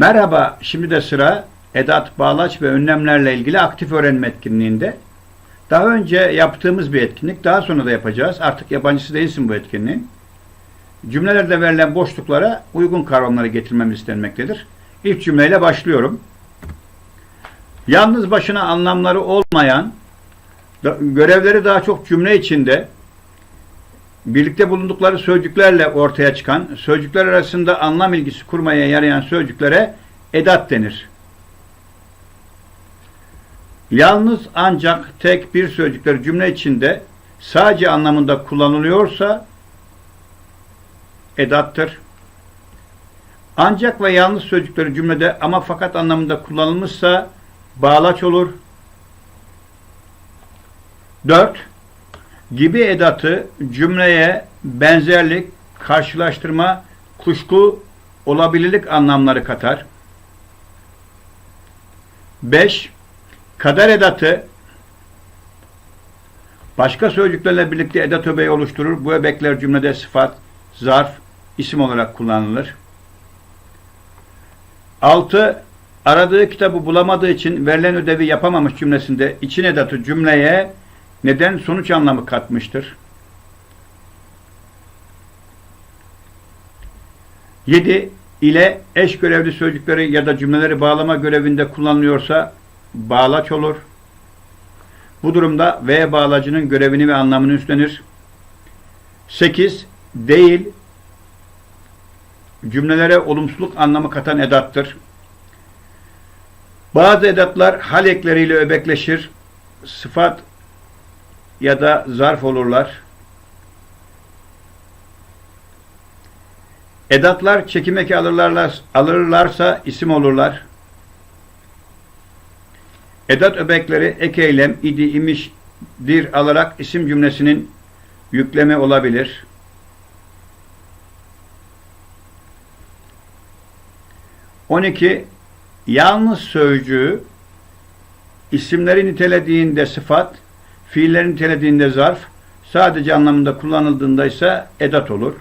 Merhaba, şimdi de sıra edat, bağlaç ve önlemlerle ilgili aktif öğrenme etkinliğinde. Daha önce yaptığımız bir etkinlik, daha sonra da yapacağız. Artık yabancısı değilsin bu etkinliğin. Cümlelerde verilen boşluklara uygun kavramları getirmemiz istenmektedir. İlk cümleyle başlıyorum. Yalnız başına anlamları olmayan, görevleri daha çok cümle içinde, birlikte bulundukları sözcüklerle ortaya çıkan, sözcükler arasında anlam ilgisi kurmaya yarayan sözcüklere edat denir. Yalnız ancak tek bir sözcükler cümle içinde sadece anlamında kullanılıyorsa edattır. Ancak ve yalnız sözcükleri cümlede ama fakat anlamında kullanılmışsa bağlaç olur. 4 gibi edatı cümleye benzerlik, karşılaştırma, kuşku, olabilirlik anlamları katar. 5. Kader edatı başka sözcüklerle birlikte edat öbeği oluşturur. Bu öbekler cümlede sıfat, zarf, isim olarak kullanılır. 6. Aradığı kitabı bulamadığı için verilen ödevi yapamamış cümlesinde için edatı cümleye neden sonuç anlamı katmıştır. 7 ile eş görevli sözcükleri ya da cümleleri bağlama görevinde kullanılıyorsa bağlaç olur. Bu durumda ve bağlacının görevini ve anlamını üstlenir. 8 değil cümlelere olumsuzluk anlamı katan edattır. Bazı edatlar hal ekleriyle öbekleşir. Sıfat ya da zarf olurlar. Edatlar çekim eki alırlarsa, alırlarsa isim olurlar. Edat öbekleri ek eylem, idi, imiş, dir alarak isim cümlesinin yükleme olabilir. On iki yalnız sözcüğü isimleri nitelediğinde sıfat, fiilleri nitelediğinde zarf, sadece anlamında kullanıldığında ise edat olur.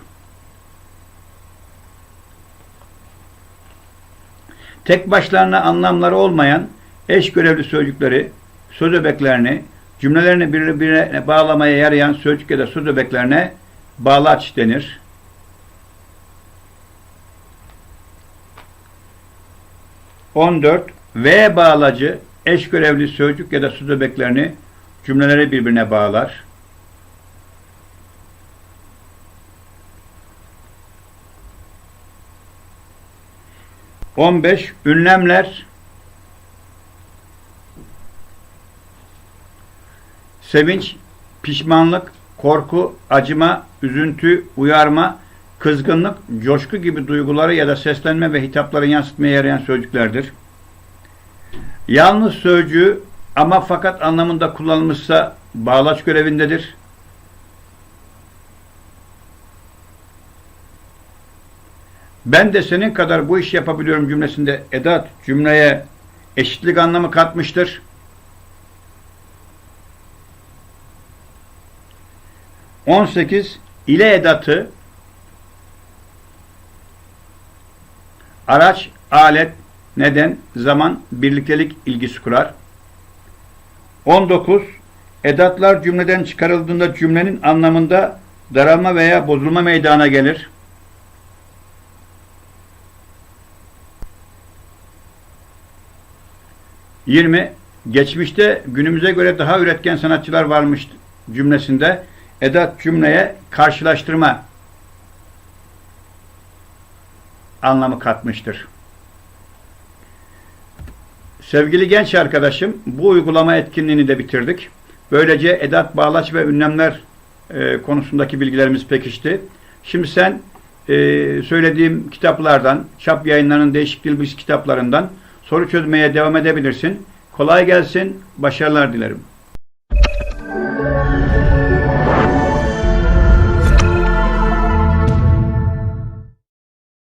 Tek başlarına anlamları olmayan eş görevli sözcükleri, söz öbeklerini, cümlelerini birbirine bağlamaya yarayan sözcük ya da söz öbeklerine bağlaç denir. On dört V bağlacı eş görevli sözcük ya da söz öbeklerini cümleleri birbirine bağlar. On beş ünlemler sevinç, pişmanlık, korku, acıma, üzüntü, uyarma, kızgınlık, coşku gibi duyguları ya da seslenme ve hitapları yansıtmaya yarayan sözcüklerdir. Yalnız sözcüğü ama fakat anlamında kullanılmışsa bağlaç görevindedir. Ben de senin kadar bu işi yapabiliyorum cümlesinde edat cümleye eşitlik anlamı katmıştır. On sekiz ile edatı araç, alet, neden, zaman, birliktelik ilgisi kurar. 19. Edatlar cümleden çıkarıldığında cümlenin anlamında daralma veya bozulma meydana gelir. Yirmi, geçmişte günümüze göre daha üretken sanatçılar varmış cümlesinde edat cümleye karşılaştırma anlamı katmıştır. Sevgili genç arkadaşım, bu uygulama etkinliğini de bitirdik. Böylece edat, bağlaç ve ünlemler e, konusundaki bilgilerimiz pekişti. Şimdi sen e, söylediğim kitaplardan, çap yayınlarının değişik dil kitaplarından soru çözmeye devam edebilirsin. Kolay gelsin, başarılar dilerim.